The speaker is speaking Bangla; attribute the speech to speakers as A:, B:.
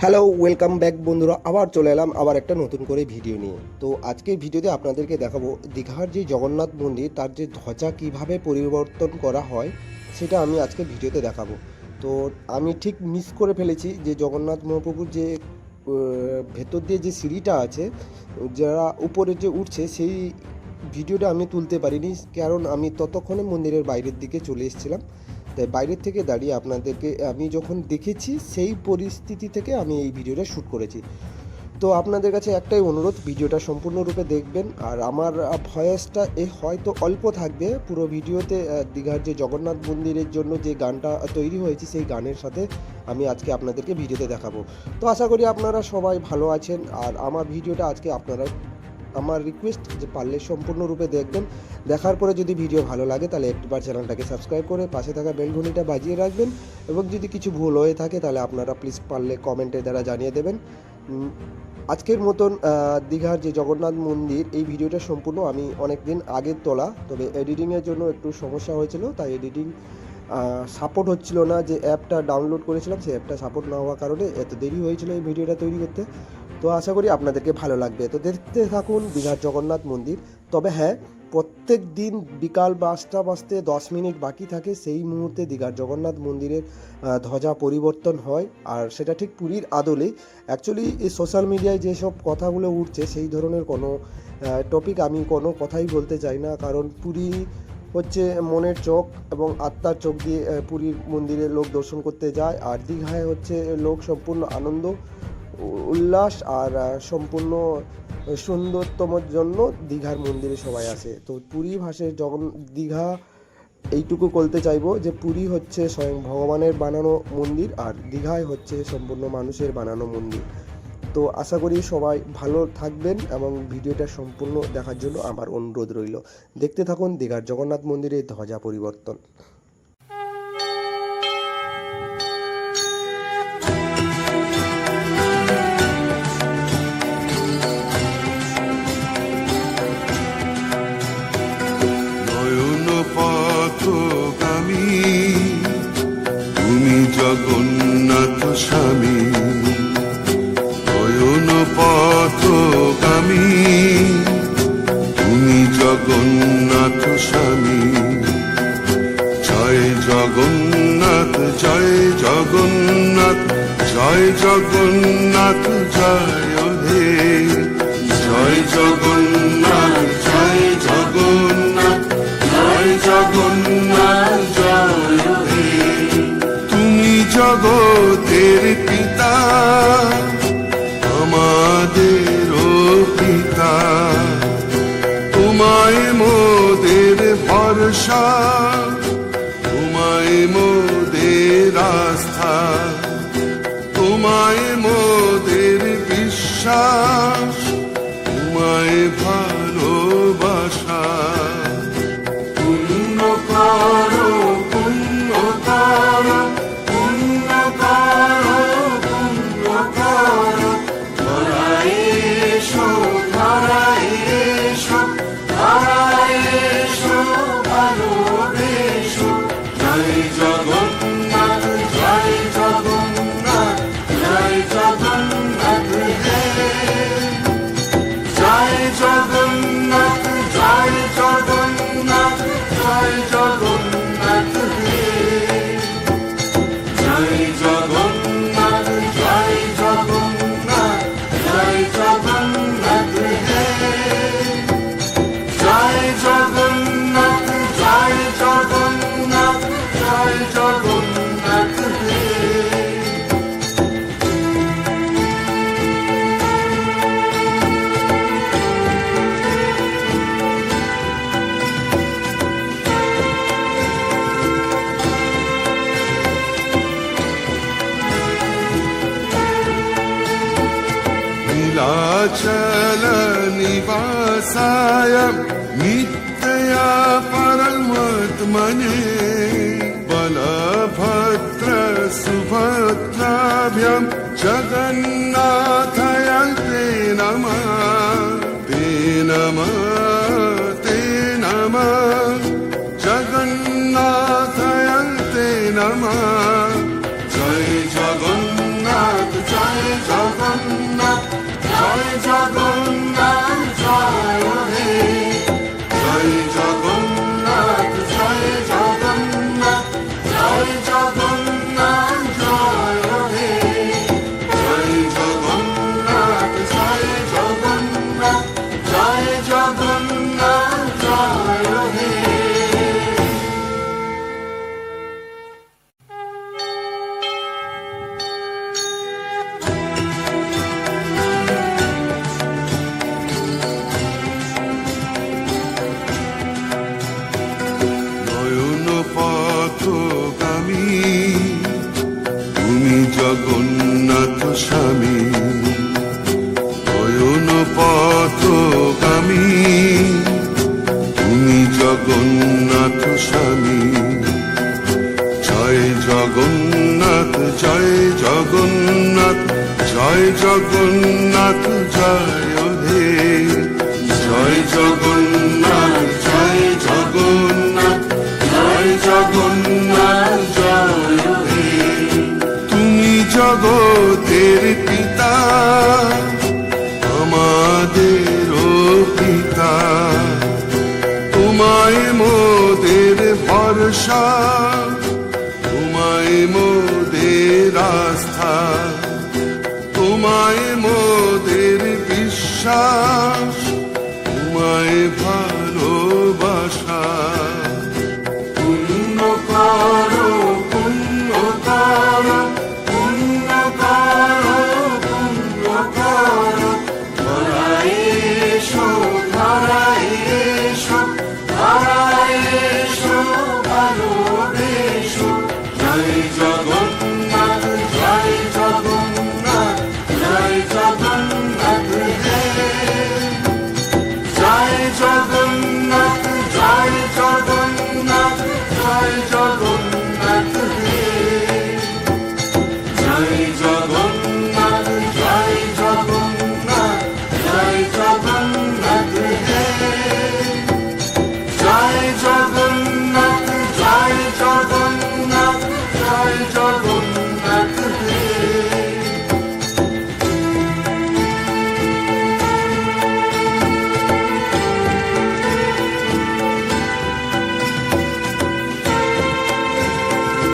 A: হ্যালো ওয়েলকাম ব্যাক বন্ধুরা। আবার চলে এলাম, আবার একটা নতুন করে ভিডিও নিয়ে। তো আজকের ভিডিওতে আপনাদেরকে দেখাবো, দীঘার যে জগন্নাথ মন্দির, তার যে ধ্বজা কীভাবে পরিবর্তন করা হয়, সেটা আমি আজকে ভিডিওতে দেখাবো। তো আমি ঠিক মিস করে ফেলেছি যে জগন্নাথ মহাপ্রভুর যে ভেতর দিয়ে যে সিঁড়িটা আছে, যারা উপরে যে উঠছে, সেই ভিডিওটা আমি তুলতে পারিনি। কারণ আমি ততক্ষণে মন্দিরের বাইরের দিকে চলে এসেছিলাম। তাই বাইরের থেকে দাঁড়িয়ে আপনাদেরকে আমি যখন দেখেছি, সেই পরিস্থিতি থেকে আমি এই ভিডিওটা শ্যুট করেছি। তো আপনাদের কাছে একটাই অনুরোধ, ভিডিওটা সম্পূর্ণরূপে দেখবেন। আর আমার ভয়েসটা এ হয়তো অল্প থাকবে, পুরো ভিডিওতে দীঘার যে জগন্নাথ মন্দিরের জন্য যে গানটা তৈরি হয়েছে, সেই গানের সাথে আমি আজকে আপনাদেরকে ভিডিওতে দেখাবো। তো আশা করি আপনারা সবাই ভালো আছেন। আর আমার ভিডিওটা আজকে আপনারা আমার রিকোয়েস্ট যে পারলে সম্পূর্ণরূপে দেখবেন। দেখার পরে যদি ভিডিও ভালো লাগে, তাহলে একবার চ্যানেলটাকে সাবস্ক্রাইব করে পাশে থাকা বেল ঘন্টিটা বাজিয়ে রাখবেন। এবং যদি কিছু ভুল হয়ে থাকে, তাহলে আপনারা প্লিজ পারলে কমেন্টের দ্বারা জানিয়ে দেবেন। আজকের মতন দীঘার যে জগন্নাথ মন্দির, এই ভিডিওটা সম্পূর্ণ আমি অনেক দিন আগে তোলা, তবে এডিটিংয়ের জন্য একটু সমস্যা হয়েছিল, তাই এডিটিং সাপোর্ট হচ্ছিল না। যে অ্যাপটা ডাউনলোড করেছিলাম, সেই অ্যাপটা সাপোর্ট না হওয়ার কারণে এত দেরি হয়েছিল এই ভিডিওটা তৈরি করতে। তো আশা করি আপনাদেরকে ভালো লাগবে। তো দেখতে থাকুন দীঘার জগন্নাথ মন্দির। তবে হ্যাঁ প্রত্যেক দিন বিকাল পাঁচটা বাজতে দশ মিনিট বাকি থাকে, সেই মুহূর্তে দীঘার জগন্নাথ মন্দিরের ধ্বজা পরিবর্তন হয়। আর সেটা ঠিক পুরীর আদলে অ্যাকচুয়ালি এই সোশ্যাল মিডিয়ায় যেসব কথাগুলো উঠছে, সেই ধরনের কোনো টপিক আমি কোনো কথাই বলতে চাই না। কারণ পুরী হচ্ছে মনের চোখ এবং আত্মার চোখ দিয়ে পুরীর মন্দিরে লোক দর্শন করতে যায়। আর দীঘায় হচ্ছে লোক সম্পূর্ণ আনন্দ। উল্লাস আর সম্পূর্ণ সুন্দরতমর জন্য দীঘার মন্দিরে সবাই আসে। তো পুরী ভাষায় জগন দীঘা এইটুকু বলতে চাইব যে পুরী হচ্ছে স্বয়ং ভগবানের বানানো মন্দির আর দীঘায় হচ্ছে সম্পূর্ণ মানুষের বানানো মন্দির। তো আশা করি সবাই ভালো থাকবেন এবং ভিডিওটা সম্পূর্ণ দেখার জন্য আমার অনুরোধ রইল। দেখতে থাকুন দীঘার জগন্নাথ মন্দিরের ধ্বজা পরিবর্তন।
B: জগন্নাথ স্বামী, নয়ন পথগামী। তুমি জগন্নাথ স্বামী, জয় জগন্নাথ জয় জগন্নাথ জয় জগন্নাথ, জয় হে জয় জগন্নাথ জগতের পিতা আমাদের পিতা। তোমায় মোদের ভরসা তোমায় মোদের আস্থা তোমায় মোদের বিশ্বাস नीलाचल निवासाय नित्या परमात्मने बलभद्र सुभद्राभ्यां जगन्नाथय ते नमः नमः জয় জগন্নাথ স্বামী। জয় জগন্নাথ জয় জগন্নাথ জয় জগন্নাথ, জয় হে জয় জগন্নাথ জয় জগন্নাথ জয় জগন্নাথ, জয় হে তুমি জগতের পিতা, আমাদের ভরসা তোমায় মোদের আস্থা তোমায় মোদের বিশ্বাস তোমায় ভালোবাসা